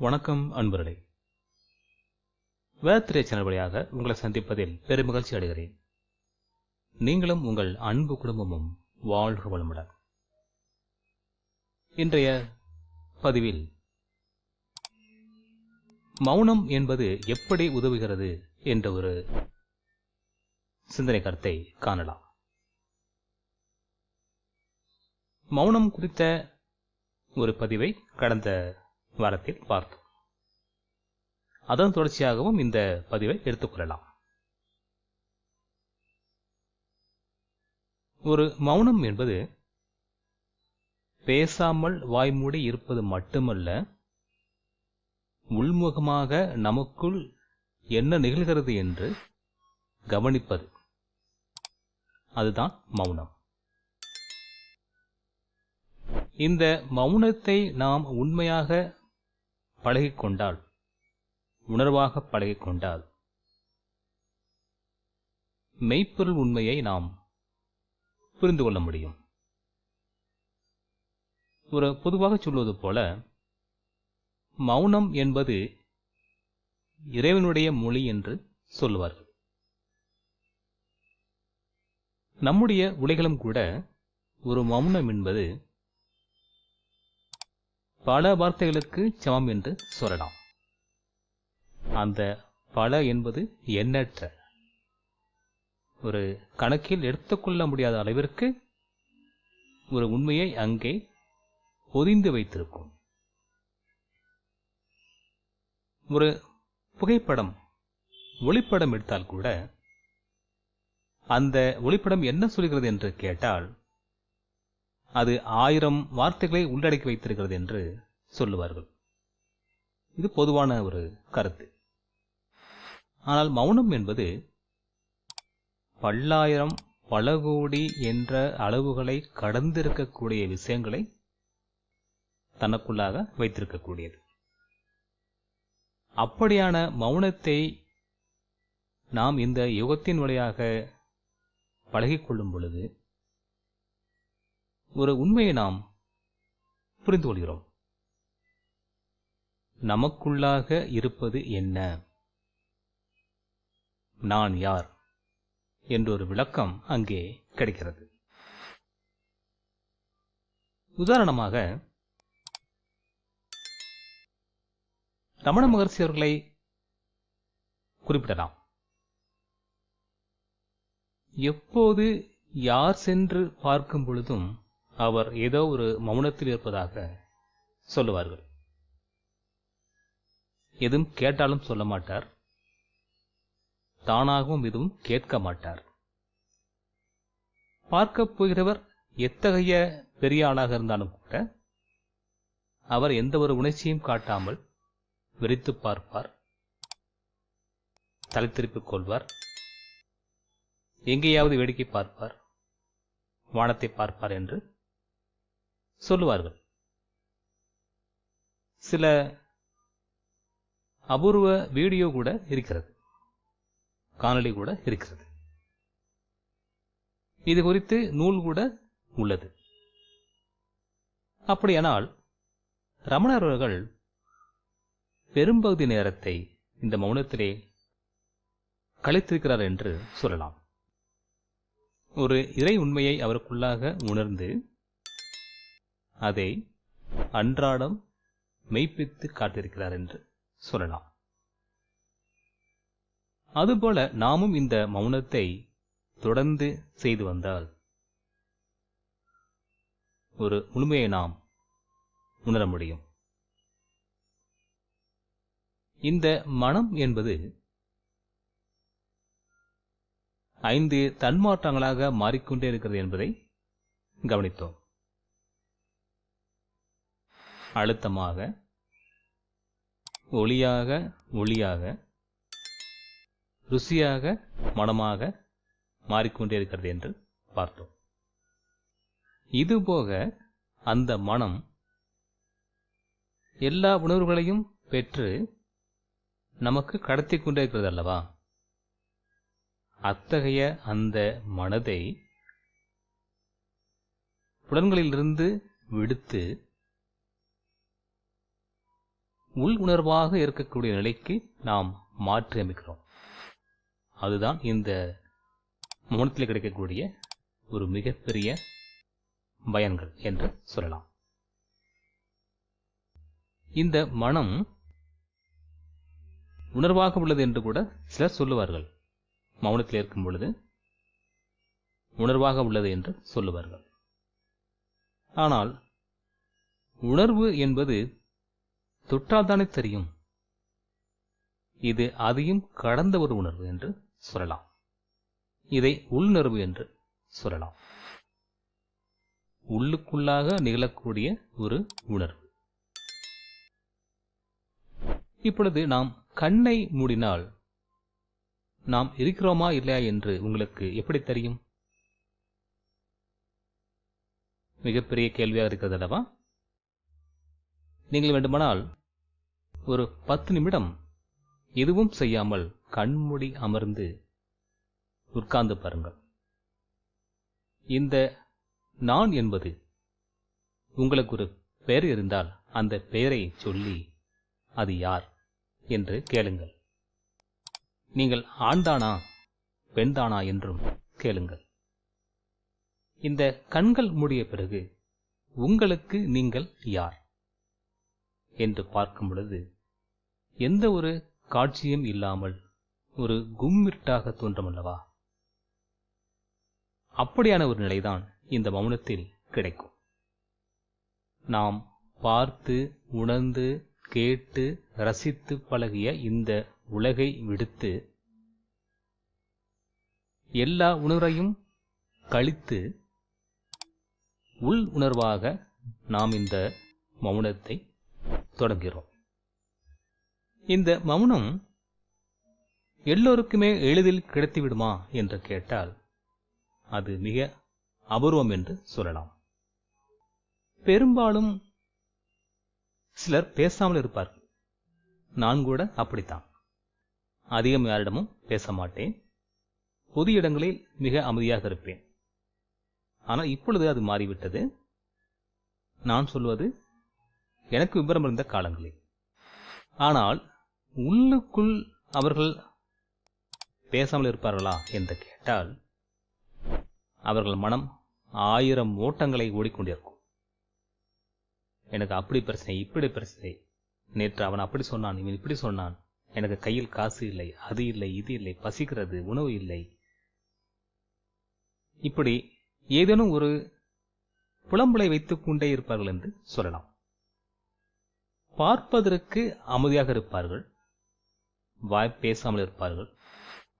வணக்கம் அன்பர்களே. வேத்திரை சேனல் வழியாக உங்களை சந்திப்பதில் பெருமகிழ்ச்சி அடைகிறேன். நீங்களும் உங்கள் அன்பு குடும்பமும் வாழ்க வளமுடன். இன்றைய பதிவில் மௌனம் என்பது எப்படி உதவுகிறது என்ற ஒரு சிந்தனை கருத்தை காணலாம். மௌனம் குறித்த ஒரு பதிவை கடந்த வாரத்தில் பார்த்தோம். அதன் தொடர்ச்சியாகவும் இந்த பதிவை எடுத்துக்கொள்ளலாம் ஒரு மௌனம் என்பது பேசாமல் வாய்மூடி இருப்பது மட்டுமல்ல உள்முகமாக நமக்குள் என்ன நிகழ்கிறது என்று கவனிப்பது. அதுதான் மௌனம். இந்த மௌனத்தை நாம் உண்மையாக பழகிக்கொண்டால் உணர்வாக பழகிக்கொண்டால் மெய்ப்பொருள் உண்மையை நாம் புரிந்து கொள்ள முடியும். ஒரு பொதுவாக சொல்வது போல மௌனம் என்பது இறைவனுடைய மொழி என்று சொல்லுவார்கள். நம்முடைய உலகிலும் கூட ஒரு மௌனம் என்பது பல வார்த்தைகளுக்கு சமம் என்று சொல்லலாம். அந்த பல என்பது எண்ணற்ற. ஒரு கணக்கில் எடுத்துக்கொள்ள முடியாத அளவிற்கு ஒரு உண்மையை அங்கே பொதிந்து வைத்திருக்கும். ஒரு புகைப்படம் ஒளிப்படம் எடுத்தால் கூட அந்த ஒளிப்படம் என்ன சொல்கிறது என்று கேட்டால் அது ஆயிரம் வார்த்தைகளை உள்ளடக்கி வைத்திருக்கிறது என்று சொல்லுவார்கள். இது பொதுவான ஒரு கருத்து. ஆனால் மௌனம் என்பது பல்லாயிரம் பல கோடி என்ற அளவுகளை கடந்திருக்கக்கூடிய விஷயங்களை தனக்குள்ளாக வைத்திருக்கக்கூடியது. அப்படியான மௌனத்தை நாம் இந்த யுகத்தின் வழியாக பழகிக்கொள்ளும் பொழுது ஒரு உண்மையை நாம் புரிந்து கொள்கிறோம். நமக்குள்ளாக இருப்பது என்ன? நான் யார்? என்ற ஒரு விளக்கம் அங்கே கிடைக்கிறது. உதாரணமாக ரமண மகர்ஷி அவர்களை குறிப்பிடலாம். எப்போது யார் சென்று பார்க்கும் பொழுதும் அவர் ஏதோ ஒரு மௌனத்தில் இருப்பதாக சொல்லுவார்கள். எதுவும் கேட்டாலும் சொல்ல மாட்டார். தானாகவும் எதுவும் கேட்க மாட்டார். பார்க்கப் போகிறவர் எத்தகைய பெரிய ஆளாக இருந்தாலும் கூட அவர் எந்த ஒரு உணர்ச்சியும் காட்டாமல் வெறித்து பார்ப்பார் தலை திருப்பிக் கொள்வார் எங்கேயாவது வேடிக்கை பார்ப்பார் வானத்தை பார்ப்பார் என்று சொல்லுவார்கள். சில அபூர்வ வீடியோ கூட இருக்கிறது. காணொளி கூட இருக்கிறது. இது குறித்து நூல் கூட உள்ளது. அப்படியானால் ரமணர் அவர்கள் பெரும்பகுதி நேரத்தை இந்த மௌனத்திலே கழித்திருக்கிறார் என்று சொல்லலாம். ஒரு இறை உண்மையை அவருக்குள்ளாக உணர்ந்து அதை அன்றாடம் மெய்ப்பித்து காட்டிருக்கிறார் என்று சொல்லலாம். அதுபோல நாமும் இந்த மௌனத்தை தொடர்ந்து செய்து வந்தால் ஒரு முழுமையை நாம் உணர முடியும். இந்த மனம் என்பது ஐந்து தன்மாற்றங்களாக மாறிக்கொண்டே இருக்கிறது என்பதை கவனித்தோம். அழுத்தமாக ஒளியாக ஒளியாக ருசியாக மனமாக மாறிக்கொண்டே இருக்கிறது என்று பார்த்தோம். இதுபோக அந்த மனம் எல்லா உணர்வுகளையும் பெற்று நமக்கு கடத்தி கொண்டே இருக்கிறது அல்லவா? அத்தகைய அந்த மனதை புலன்களிலிருந்து விடுத்து உள் உணர்வாக இருக்கக்கூடிய நிலைக்கு நாம் மாற்றி அமைக்கிறோம். அதுதான் இந்த மௌனத்தில் கிடைக்கக்கூடிய ஒரு மிகப்பெரிய பயன்கள் என்று சொல்லலாம். இந்த மனம் உணர்வாக உள்ளது என்று கூட சிலர் சொல்லுவார்கள். மௌனத்தில் இருக்கும் பொழுது உணர்வாக உள்ளது என்று சொல்லுவார்கள். ஆனால் உணர்வு என்பது தொட்டால்தானே தெரியும்? இது அதையும் கடந்த ஒரு உணர்வு என்று சொல்லலாம். இதை உள்ணர்வு என்று சொல்லலாம். உள்ளுக்குள்ளாக நிகழக்கூடிய ஒரு உணர்வு. இப்பொழுது நாம் கண்ணை மூடினால் நாம் இருக்கிறோமா இல்லையா என்று உங்களுக்கு எப்படி தெரியும்? மிகப்பெரிய கேள்வியாக இருக்கிறது அல்லவா? நீங்கள் வேண்டுமானால் ஒரு பத்து நிமிடம் எதுவும் செய்யாமல் கண்மூடி அமர்ந்து உட்கார்ந்து பாருங்கள். இந்த நான் என்பது உங்களுக்கு ஒரு பெயர் இருந்தால் அந்த பெயரை சொல்லி அது யார் என்று கேளுங்கள். நீங்கள் ஆண்தானா பெண்தானா என்றும் கேளுங்கள். இந்த கண்கள் மூடிய பிறகு உங்களுக்கு நீங்கள் யார்? என்று பார்க்கும் பொழுது எந்த ஒரு காட்சியும் இல்லாமல் ஒரு கும்மிட்டாக தோன்றமல்லவா? அப்படியான ஒரு நிலைதான் இந்த மௌனத்தில் கிடைக்கும். நாம் பார்த்து உணர்ந்து கேட்டு ரசித்து பழகிய இந்த உலகை விடுத்து எல்லா உணர்வையும் கழித்து உள் உணர்வாக நாம் இந்த மௌனத்தை தொடங்குகிறோம். இந்த மௌனம் எல்லோருக்குமே எளிதில் கிடைத்துவிடுமா என்று கேட்டால் அது மிக அபூர்வம் என்று சொல்லலாம். பெரும்பாலும் சிலர் பேசாமல் இருப்பார்கள். நான் கூட அப்படித்தான். அதிகம் யாரிடமும் பேச மாட்டேன். பொது இடங்களில் மிக அமைதியாக இருப்பேன். ஆனால் இப்பொழுது அது மாறிவிட்டது. நான் சொல்வது எனக்கு விவரம் இருந்த காலங்களில். ஆனால் உள்ளுக்குள் அவர்கள் பேசாமல் இருப்பார்களா என்று கேட்டால் அவர்கள் மனம் ஆயிரம் ஓட்டங்களை ஓடிக்கொண்டிருக்கும். எனக்கு அப்படி பிரச்சனை இப்படி பிரச்சனை. நேற்று அவன் அப்படி சொன்னான் இவன் இப்படி சொன்னான். எனக்கு கையில் காசு இல்லை அது இல்லை இது இல்லை பசிக்கிறது உணவு இல்லை. இப்படி ஏதேனும் ஒரு புலம்புலை வைத்துக் கொண்டே இருப்பார்கள் என்று சொல்லலாம். பார்ப்பதற்கு அமைதியாக இருப்பார்கள். வாய் பேசாமல் இருப்பார்கள்.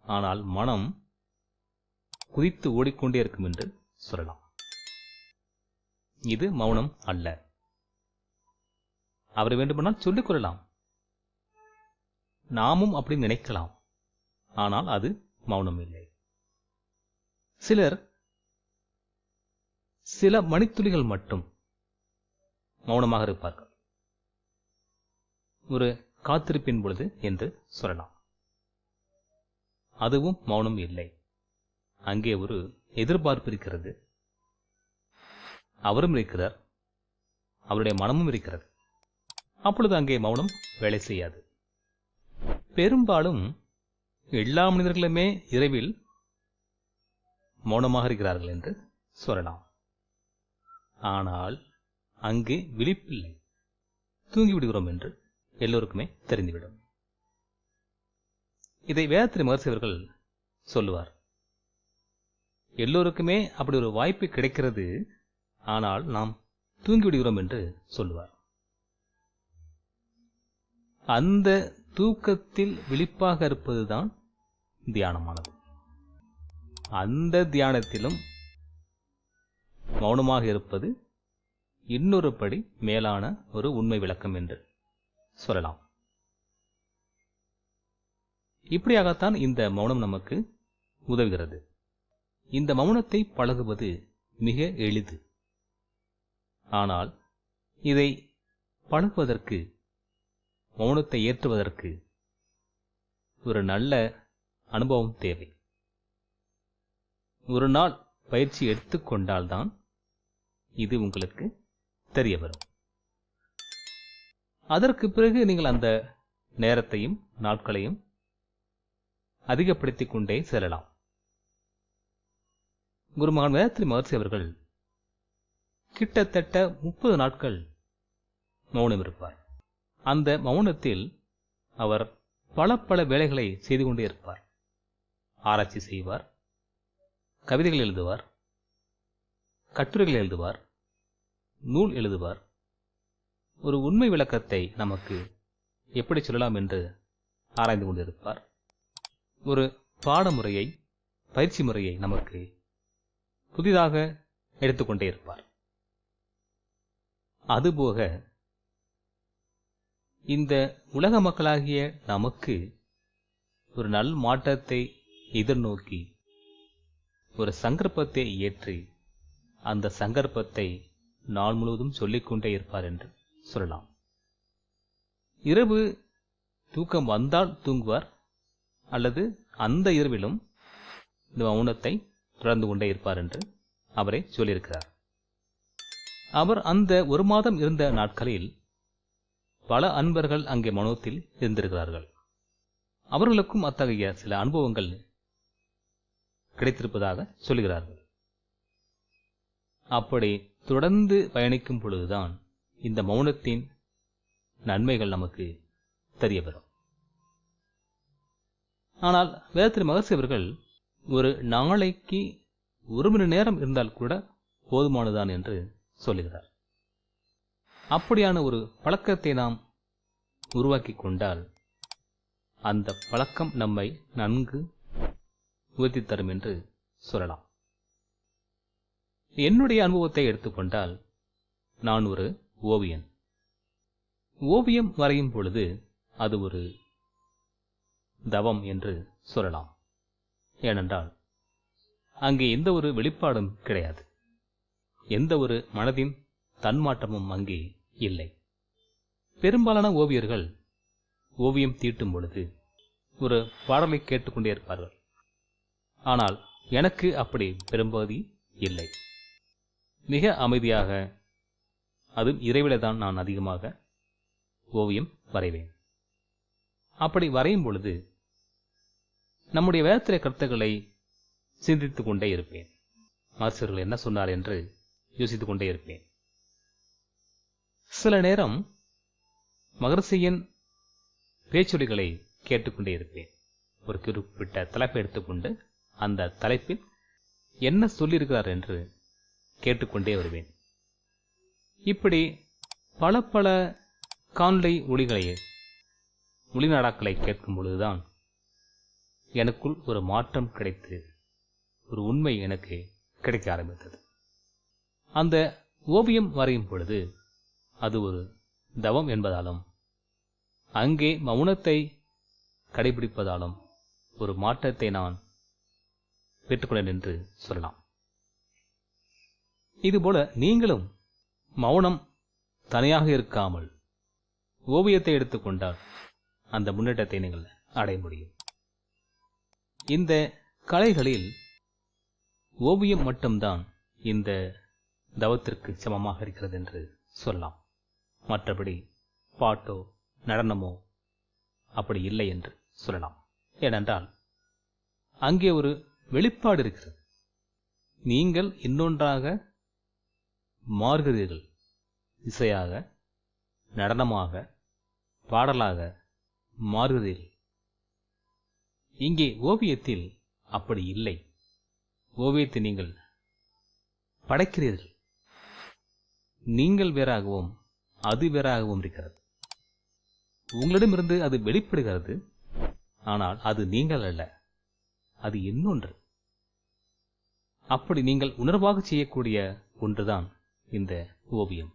ஆனால் மனம் குதித்து ஓடிக்கொண்டே இருக்கும் என்று சொல்லலாம். இது மௌனம் அல்ல. அவர் வேண்டுமானால் சொல்லிக் கொள்ளலாம். நாமும் அப்படி நினைக்கலாம். ஆனால் அது மௌனம் இல்லை. சிலர் சில மணித்துளிகள் மட்டும் மௌனமாக இருப்பார்கள். ஒரு காத்திருப்பின் பொழுது என்று சொல்லலாம். அதுவும் மௌனம் இல்லை. அங்கே ஒரு எதிர்பார்ப்பு இருக்கிறது. அவரும் இருக்கிறார். அவருடைய மனமும் இருக்கிறது. அப்பொழுது அங்கே மௌனம் வேலை செய்யாது. பெரும்பாலும் எல்லா மனிதர்களுமே இரவில் மௌனமாக இருக்கிறார்கள் என்று சொல்லலாம். ஆனால் அங்கு விழிப்பில்லை. தூங்கிவிடுகிறோம் என்று எல்லோருக்குமே தெரிந்துவிடும். இதை வேதத்திரி மகர்ஷி அவர்கள் சொல்லுவார். எல்லோருக்குமே அப்படி ஒரு வாய்ப்பு கிடைக்கிறது ஆனால் நாம் தூங்கிவிடுகிறோம் என்று சொல்லுவார். அந்த தூக்கத்தில் விழிப்பாக இருப்பதுதான் தியானமானது. அந்த தியானத்திலும் மௌனமாக இருப்பது இன்னொரு படி மேலான ஒரு உண்மை விளக்கம் என்று. சொல்லலாம். இப்படியாகத்தான் இந்த மௌனம் நமக்கு உதவுகிறது. இந்த மௌனத்தை பழகுவது மிக எளிது. ஆனால் இதை பழகுவதற்கு மௌனத்தை ஏற்றுவதற்கு ஒரு நல்ல அனுபவம் தேவை. ஒரு நாள் பயிற்சி எடுத்துக்கொண்டால்தான் இது உங்களுக்கு தெரிய வரும். அதற்கு பிறகு நீங்கள் அந்த நேரத்தையும் நாட்களையும் அதிகப்படுத்திக் கொண்டே செல்லலாம். குருமகன் வேதத்ரி மகர்ஷி அவர்கள் கிட்டத்தட்ட முப்பது நாட்கள் மௌனம் இருப்பார். அந்த மௌனத்தில் அவர் பல பல வேலைகளை செய்து கொண்டே இருப்பார். ஆராய்ச்சி செய்வார் கவிதைகள் எழுதுவார் கட்டுரைகள் எழுதுவார் நூல் எழுதுவார் ஒரு உண்மை விளக்கத்தை நமக்கு எப்படி சொல்லலாம் என்று ஆராய்ந்து கொண்டிருப்பார். ஒரு பாடமுறையை பயிற்சி முறையை நமக்கு புதிதாக எடுத்துக்கொண்டே இருப்பார். அதுபோக இந்த உலக மக்களாகிய நமக்கு ஒரு நல் மாற்றத்தை எதிர்நோக்கி ஒரு சங்கற்பத்தை ஏற்றி அந்த சங்கற்பத்தை நாள் முழுவதும் சொல்லிக்கொண்டே இருப்பார் என்று. சொல்லலாம். இரவு தூக்கம் வந்தால் தூங்குவார் அல்லது அந்த இரவிலும் இந்த மௌனத்தை தொடர்ந்து கொண்டே இருப்பார் என்று அவரே சொல்லியிருக்கிறார். அவர் அந்த ஒரு மாதம் இருந்த நாட்களில் பல அன்பர்கள் அங்கே மனோத்தில் இருந்திருக்கிறார்கள். அவர்களுக்கும் அத்தகைய சில அனுபவங்கள் கிடைத்திருப்பதாக சொல்கிறார்கள். அப்படி தொடர்ந்து பயணிக்கும் பொழுதுதான் இந்த மௌனத்தின் நன்மைகள் நமக்கு தெரிய வரும் ஆனால் வேதத்தில் மகர்ஷி அவர்கள் ஒரு நாளைக்கு ஒரு மணி நேரம் இருந்தால் கூட போதுமானதான் என்று சொல்லுகிறார். அப்படியான ஒரு பழக்கத்தை நாம் உருவாக்கி கொண்டால் அந்த பழக்கம் நம்மை நன்கு உயர்த்தி தரும் என்று சொல்லலாம். என்னுடைய அனுபவத்தை எடுத்துக்கொண்டால் நான் ஒரு ஓவியன். ஓவியம் வரையும் பொழுது அது ஒரு தவம் என்று சொல்லலாம். ஏனென்றால் அங்கே எந்த ஒரு வெளிப்பாடும் கிடையாது. எந்த ஒரு மனதின் தன்மாற்றமும் அங்கே இல்லை. பெரும்பாலான ஓவியர்கள் ஓவியம் தீட்டும் பொழுது ஒரு பாடலை கேட்டுக்கொண்டே இருப்பார்கள். ஆனால் எனக்கு அப்படி பெரும்பகுதி இல்லை. மிக அமைதியாக அதுவும் இரவில் தான் நான் அதிகமாக ஓவியம் வரைவேன். அப்படி வரையும் பொழுது நம்முடைய வேத்திரை கருத்துக்களை சிந்தித்துக் கொண்டே இருப்பேன். மாஸ்டர்கள் என்ன சொன்னார் என்று யோசித்துக் கொண்டே இருப்பேன். சில நேரம் மகர்ஷியின் பேச்சொலிகளை கேட்டுக்கொண்டே இருப்பேன். ஒரு குறிப்பிட்ட தலைப்பை எடுத்துக்கொண்டு அந்த தலைப்பில் என்ன சொல்லியிருக்கிறார் என்று கேட்டுக்கொண்டே வருவேன். இப்படி பல பல காணொலி ஒளிகளை ஒளிநாடாக்களை கேட்கும் பொழுதுதான் எனக்குள் ஒரு மாற்றம் கிடைத்து ஒரு உண்மை எனக்கு கிடைக்க ஆரம்பித்தது. அந்த ஓவியம் வரையும் பொழுது அது ஒரு தவம் என்பதாலும் அங்கே மௌனத்தை கடைபிடிப்பதாலும் ஒரு மாற்றத்தை நான் பெற்றுக்கொண்டேன் என்று சொல்லலாம். இதுபோல நீங்களும் மௌனம் தனியாக இருக்காமல் ஓவியத்தை எடுத்துக்கொண்டால் அந்த முன்னேற்றத்தை நீங்கள் அடைய முடியும். இந்த கலைகளில் ஓவியம் மட்டும்தான் இந்த தவத்திற்கு சமமாக இருக்கிறது என்று சொல்லலாம். மற்றபடி பாட்டோ நடனமோ அப்படி இல்லை என்று சொல்லலாம். ஏனென்றால் அங்கே ஒரு வெளிப்பாடு இருக்கிறது. நீங்கள் இன்னொன்றாக மாறுகிறீர்கள் இசையாக நடனமாக பாடலாக மாறுகிறீர்கள் இங்கே ஓவியத்தில் அப்படி இல்லை. ஓவியத்தை நீங்கள் படைக்கிறீர்கள். நீங்கள் வேறாகவும் அது வேறாகவும் இருக்கிறது. உங்களிடமிருந்து அது வெளிப்படுகிறது. ஆனால் அது நீங்கள் அல்ல அது இன்னொன்று. அப்படி நீங்கள் உணர்வாக செய்யக்கூடிய ஒன்றுதான். இந்த ஓவியம்.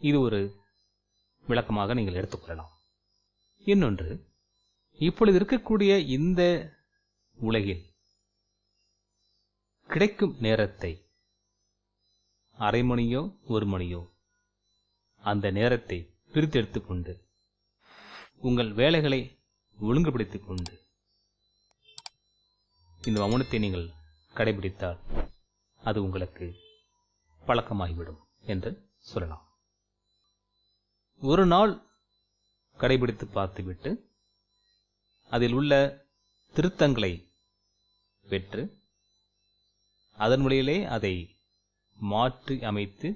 இது ஒரு விளக்கமாக நீங்கள் எடுத்துக்கொள்ளலாம் இன்னொன்று இப்பொழுது இருக்கக்கூடிய இந்த உலகில் கிடைக்கும் நேரத்தை அரை மணியோ ஒரு மணியோ அந்த நேரத்தை பிரித்தெடுத்துக் கொண்டு உங்கள் வேலைகளை ஒழுங்குபடுத்திக் கொண்டு இந்த மௌனத்தை நீங்கள் கடைபிடித்தால் அது உங்களுக்கு பழக்கமாகிவிடும் என்று சொல்லலாம். ஒரு நாள் கடைபிடித்து பார்த்துவிட்டு அதில் உள்ள திருத்தங்களை பெற்று அதன் வழியிலே அதை மாற்றி அமைத்து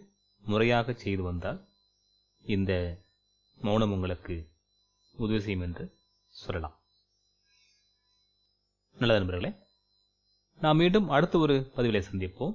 முறையாக செய்து வந்தால் இந்த மௌனம் உங்களுக்கு உதவி செய்யும் என்று சொல்லலாம். நல்லது நண்பர்களே நாம் மீண்டும் அடுத்த ஒரு பதிவிலை சந்திப்போம்.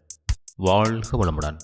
வாழ்க வளமுடன்.